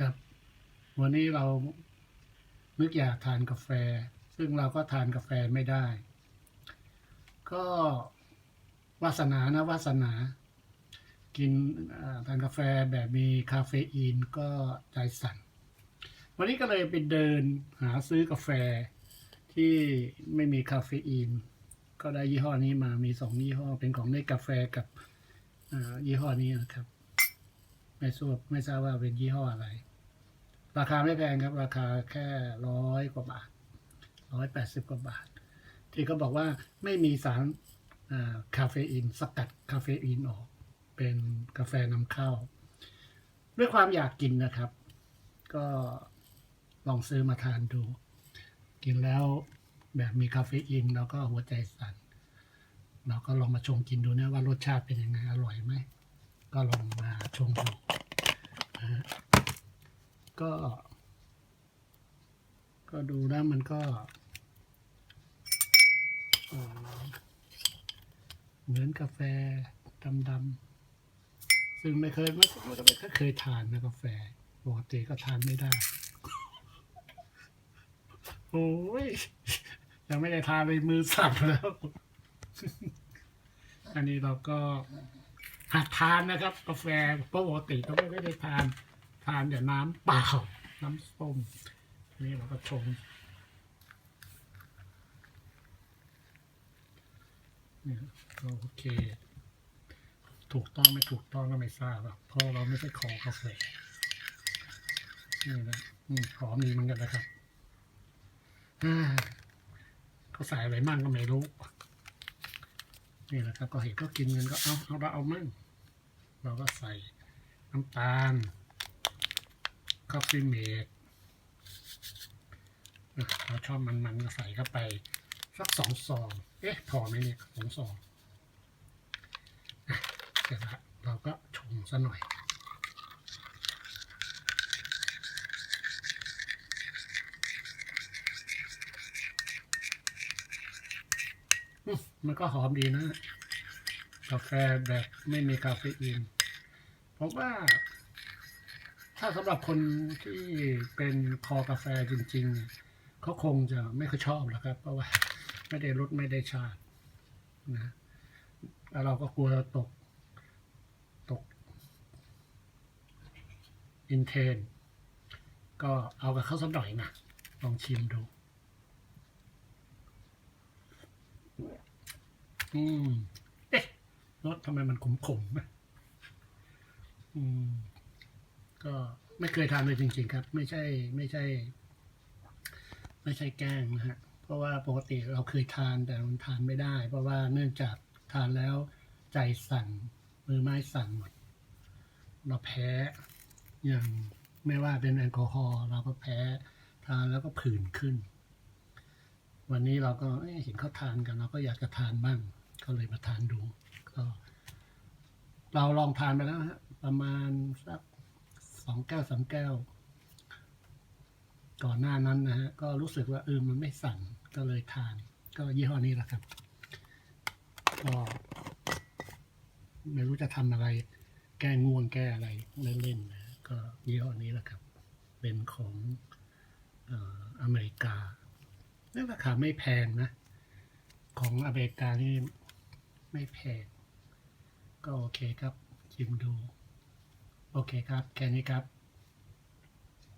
ครับ วันนี้เรานึกอยากทานกาแฟ ซึ่งเราก็ทานกาแฟไม่ได้ ก็วาสนานะวาสนา กินทานกาแฟแบบมีคาเฟอีนก็ใจสั่น วันนี้ก็เลยไปเดินหาซื้อกาแฟที่ไม่มีคาเฟอีน ก็ได้ยี่ห้อนี้มามีสองยี่ห้อเป็นของได้กาแฟกับยี่ห้อนี้นะครับ ไม่ทราบไม่ทราบว่าเป็นยี่ห้ออะไร ราคาไม่แพงครับ ราคาแค่ร้อยกว่าบาทร้อยแปดสิบกว่าบาท ที่เขาบอกว่าไม่มีสารคาเฟอีนสกัดคาเฟอีนออก เป็นกาแฟนำเข้า ด้วยความอยากกินนะครับ ก็ลองซื้อมาทานดู กินแล้วแบบมีคาเฟอีนแล้วก็หัวใจสั่นเราก็ลองมาชงกินดูนะว่ารสชาติเป็นยังไงอร่อยไหม ก็ลองมาชงดูน ก็ ก็ดูแล้วมันก็ เหมือนกาแฟดำๆซึ่งไม่เคยไม่ไม่ไม่เคยทานนะกาแฟปกติก็ทานไม่ได้โอ้ยยังไม่ได้ทานเลยมือสั่นแล้ว อันนี้เราก็หัดทานนะครับ กาแฟปกติก็ไม่ได้ทาน ทานแต่น้ำเปล่า น้ำส้มอันนี่เราก็ชงเนี่ยก็โอเค ถูกต้องไม่ถูกต้องก็ไม่ทราบอะเพราะเราไม่ใช่คอกาแฟนี่นะอืมหอมดีเหมือนกันนะครับอ่าเขาใส่อะไรมั่งก็ไม่รู้ นี่แหละครับ ก็เห็นก็กินกันก็เอาเอาเราเอามั่งเราก็ใส่น้ำตาล คอฟฟี่เมดเราชอบมันๆก็ใส่เข้าไปสักสองซอง เอ๊ะ พอไหมเนี่ยสองซองเสร็จละเราก็ชงซะหน่อยมมันก็หอมดีนะ กาแฟแบบไม่มีคาเฟอีนผมว่า ถ้าสำหรับคนที่เป็นคอกาแฟจริงๆ เขาคงจะไม่ค่อยชอบหรอกครับ เพราะว่าไม่ได้รสไม่ได้ชาตินะแล้วเราก็กลัวตกตก อินเทน ก็เอากับเขาสักหน่อยนะ ลองชิมดู อืม เอ๊ะรสทำไมมันขมๆนะอืม ก็ไม่เคยทานเลยจริง ๆ ครับ ไม่ใช่ไม่ใช่ ไม่ใช่แกล้งนะฮะเพราะว่าปกติเราเคยทานแต่มันทานไม่ได้ เพราะว่าเนื่องจากทานแล้วใจสั่นมือไม้สั่นหมดเราแพ้อย่างไม่ว่าเป็นแอลกอฮอล์เราก็แพ้ทานแล้วก็ผื่นขึ้น วันนี้เราก็เเห็นเขาทานกัน เราก็อยากจะทานบ้างก็เลยมาทานดูก็เราลองทานไปแล้วฮะประมาณสัก สองแก้วสามแก้วก่อนหน้านั้นนะฮะ ก็รู้สึกว่าเออมันไม่สั่นก็เลยทาน ก็ยี่ห้อนี้แหละครับ ก็ไม่รู้จะทำอะไร แก้ง่วงแก้อะไรเล่นๆนะ ก็ยี่ห้อนี้แหละครับ เป็นของเอออเมริกาแล้วราคาไม่แพงนะ ของอเมริกานี่ไม่แพง ก็โอเคครับชิมดู โอเคครับ แค่นี้ครับ